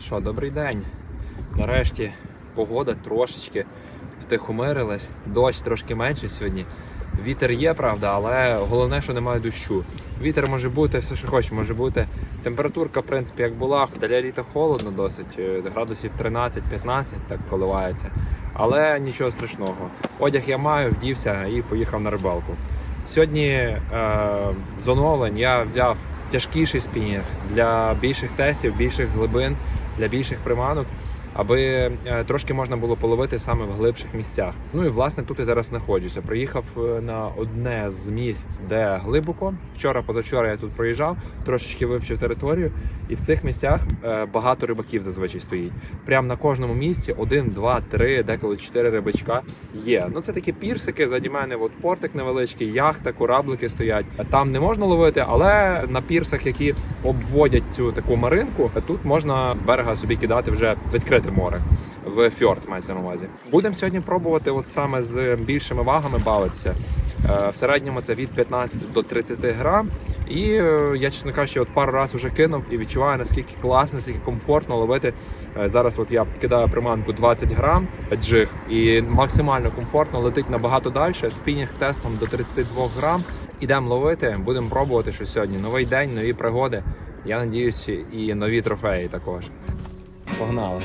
Що, добрий день. Нарешті погода трошечки втихомирилась. Дощ трошки менше сьогодні. Вітер є, правда, але головне, що немає дощу. Вітер може бути, все, що хоче, може бути. Температурка, в принципі, як була. Для літа холодно досить, е, градусів 13-15 так коливається. Але нічого страшного. Одяг я маю, вдівся і поїхав на рибалку. Сьогодні е, з оновлень я взяв тяжкіший спінінг для більших тестів, більших глибин, для більших приманок, аби е, трошки можна було половити саме в глибших місцях. Ну і власне тут я зараз знаходжуся. Приїхав е, на одне з місць, де глибоко. Вчора, позавчора я тут проїжджав, трошечки вивчив територію, і в цих місцях е, багато рибаків зазвичай стоїть. Прямо на кожному місці один, два, три, деколи чотири рибачка є. Ну це такі пірсики. Заді мене от портик невеличкий, яхта, кораблики стоять. Там не можна ловити, але на пірсах, які обводять цю таку маринку, тут можна з берега собі кидати вже в відкрите море. В фьорд мається на увазі. Будемо сьогодні пробувати, от саме з більшими вагами бавитися. Е, В середньому це від 15 до 30 грам. І е, я, чесно кажучи, от пару разів вже кинув і відчуваю, наскільки класно, наскільки комфортно ловити. Е, Зараз от я кидаю приманку 20 грам джиг і максимально комфортно летить набагато далі. Спінінг тестом до 32 грам. Ідемо ловити, будемо пробувати що сьогодні. Новий день, нові пригоди. Я надіюсь, і нові трофеї також. Погнали.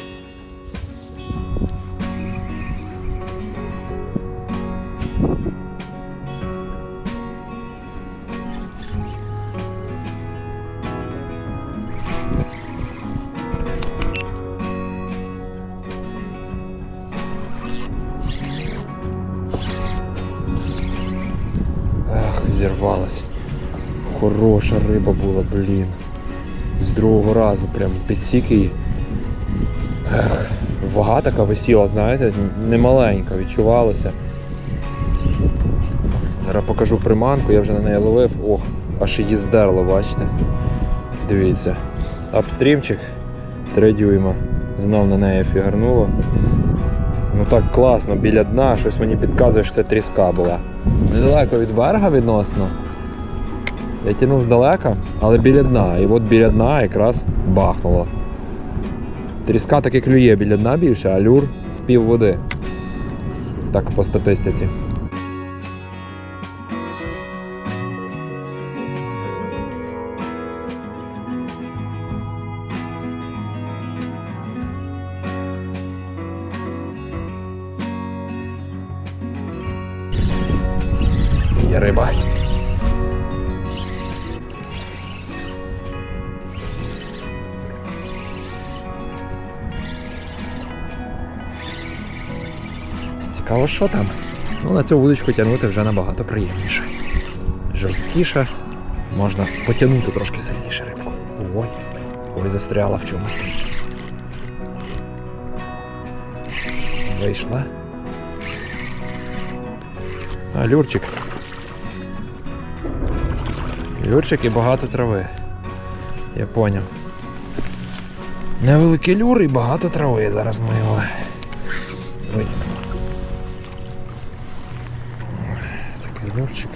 Зірвалась. Хороша риба була, блін. З другого разу, прям з підсіки. її. Ех, вага така висіла, знаєте, немаленька, відчувалося. Зараз покажу приманку, я вже на неї ловив. Ох, аж її здерло, бачите? Дивіться. Апстрімчик 3 дюйма. Знов на неї фігарнуло. Ну так класно, біля дна, щось мені підказує, що це тріска була. Недалеко від берега відносно. Я тянув здалека, але біля дна. І от біля дна якраз бахнуло. Тріска таки клює біля дна більше, а люр в пів води. Так по статистиці. Риба. Цікаво, що там. Ну, на цю вудочку тягнути вже набагато приємніше. Жорсткіше, можна потягнути трошки сильніше рибку. Ой, ой, застряла в чомусь. Вийшла. А, люрчик. Люрчик і багато трави. Я поняв. Невеликий люр і багато трави. Зараз ми його витягнемо. Такий люрчик.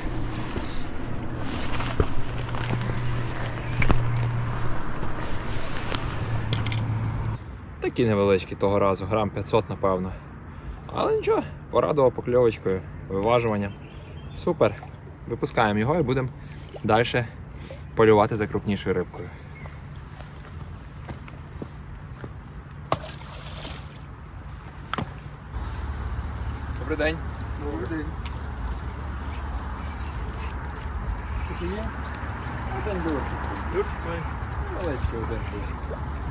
Такі невеличкі того разу, грам 500, напевно. Але нічого, порадував покльовочкою, виважуванням. Супер. Випускаємо його і будемо далі полювати за крупнішою рибкою. Добрий день. Добрий день. Один дурчик. Дурчик? Маленький один дурчик.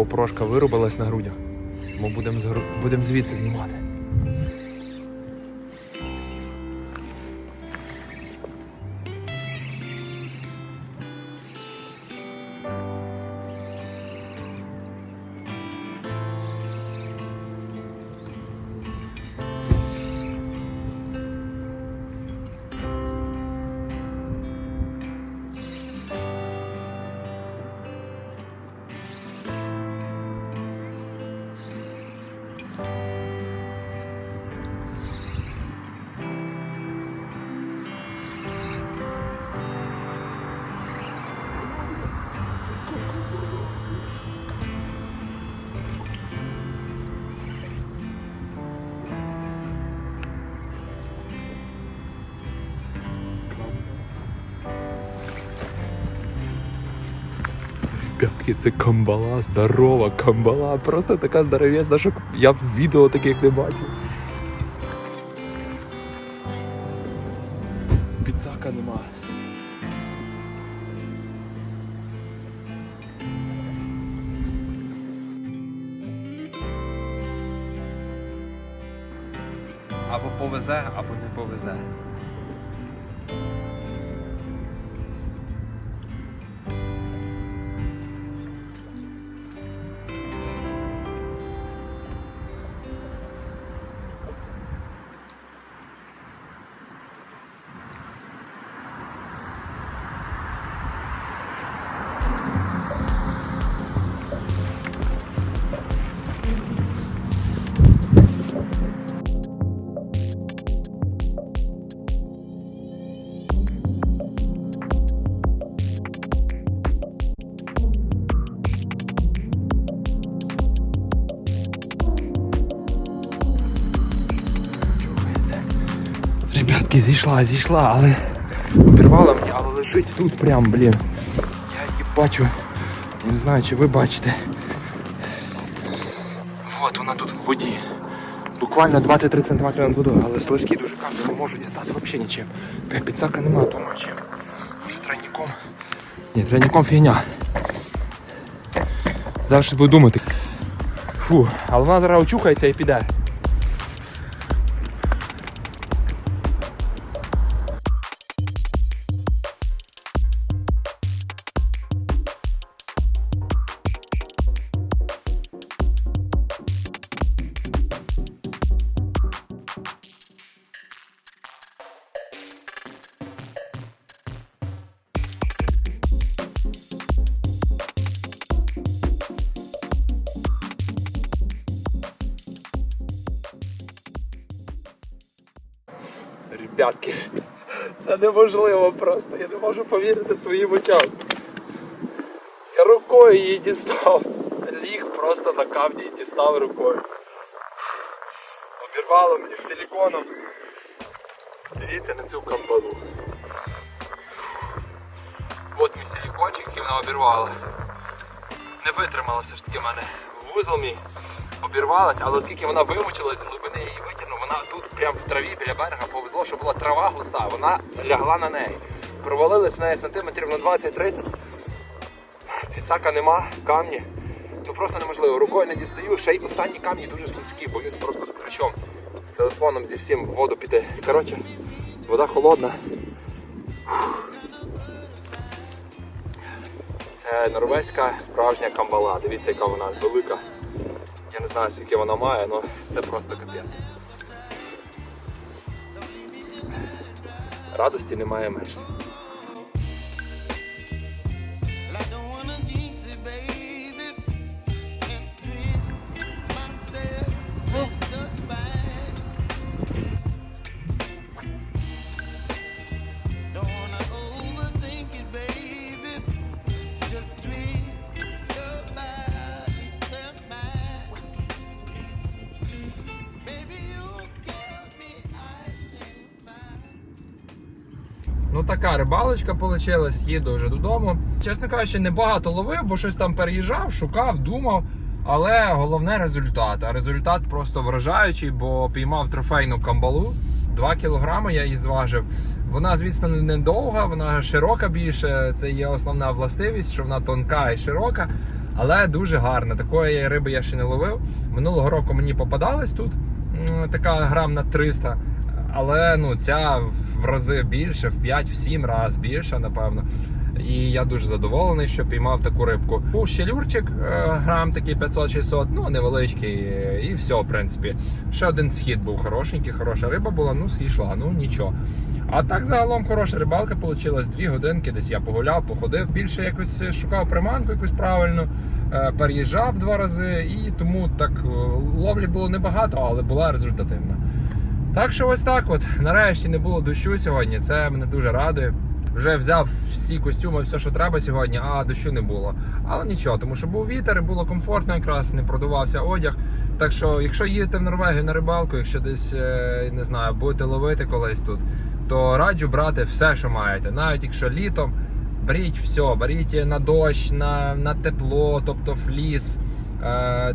Опрошка вирубилась на грудях. Ми будемо будем звідси знімати. Ребятки, це камбала, здорова камбала. Просто така здоровезна, що я відео таких не бачив. Підсака нема. Або повезе, або не повезе. Ребятки, зійшла, зійшла, але обірвала мені, але лежить тут прям, блін. Я її бачу. Не знаю, чи ви бачите. От вона тут в воді. Буквально 23 см над водою, але слизькі дуже камні, не можу дістати взагалі нічим. Підсака нема, думаю чим. Може тройником? Ні, тройником фігня. Зараз буду думати. Фу, але вона зараз очухається і піде. Ребятки, це неможливо просто. Я не можу повірити своїм очам. Я рукою її дістав. Ліг просто на камні і дістав рукою. Обірвало мені силіконом. Дивіться на цю камбалу. От мій силікончик, який вона обірвала. Не витримала все ж таки мене вузол мій. Обірвалась, але оскільки вона вимучилась з глибини її витягнув, вона тут прямо в траві біля берега повезло, що була трава густа, вона лягла на неї. Провалилась в неї сантиметрів на 20-30. Підсака нема, камні. Ну просто неможливо. Рукою не дістаю. Ще й останні камні дуже слизькі, боюсь просто з ключом, з телефоном зі всім в воду піти. Коротше, вода холодна. Це норвезька справжня камбала. Дивіться, яка вона велика. Я не знаю, скільки вона має, але це просто капець. Радості немає меж. Ну така рибалочка вийшла, їду вже додому. Чесно кажучи, небагато ловив, бо щось там переїжджав, шукав, думав. Але головне результат. А результат просто вражаючий, бо піймав трофейну камбалу. 2 кілограми я її зважив. Вона, звісно, не довга, вона широка більше. Це є основна властивість, що вона тонка і широка, але дуже гарна. Такої риби я ще не ловив. Минулого року мені попадалась тут така грам на 300. Але ну ця в рази більше, в 5-7 разів більше, напевно. І я дуже задоволений, що піймав таку рибку. Був щелюрчик, е, грам такий 500-600, ну невеличкий, і все, в принципі. Ще один схід був хорошенький, хороша риба була, ну зійшла, ну нічого. А так загалом хороша рибалка вийшла. Дві годинки десь я погуляв, походив. Більше якось шукав приманку якусь правильну, е, переїжджав два рази, і тому так е, ловлі було небагато, але була результативна. Так що ось так от. Нарешті не було дощу сьогодні. Це мене дуже радує. Вже взяв всі костюми, все, що треба сьогодні, а дощу не було. Але нічого, тому що був вітер, було комфортно якраз, не продувався одяг. Так що, якщо їдете в Норвегію на рибалку, якщо десь е, не знаю, будете ловити колись тут, то раджу брати все, що маєте. Навіть якщо літом, беріть все, беріть на дощ, на, на тепло, тобто фліс,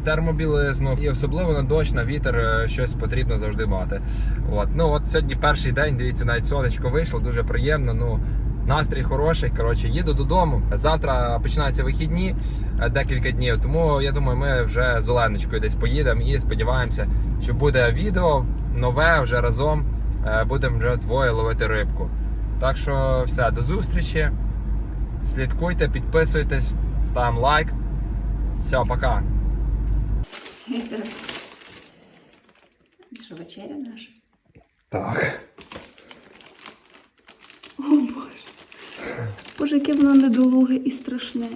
термобілизну, і особливо на дощ, на вітер е, щось потрібно завжди мати. От. Ну от сьогодні перший день, дивіться, навіть сонечко вийшло, дуже приємно. Ну, настрій хороший. Коротше, їду додому. Завтра починаються вихідні е, декілька днів. Тому я думаю, ми вже з Оленочкою десь поїдемо і сподіваємося, що буде відео нове вже разом. е, Будемо вже двоє ловити рибку. Так що все, до зустрічі. Слідкуйте, підписуйтесь, ставимо лайк. Все, пока. Що вечеря наша? Так. О Боже. Боже, яке воно недолуге і страшне.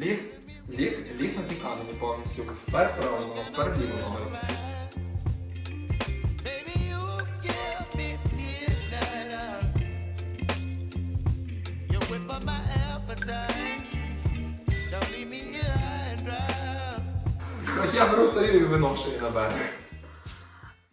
Ліг, ліг, ліг на тікану повністю. Впер правою впер лівою я беру стою і виношую на берег.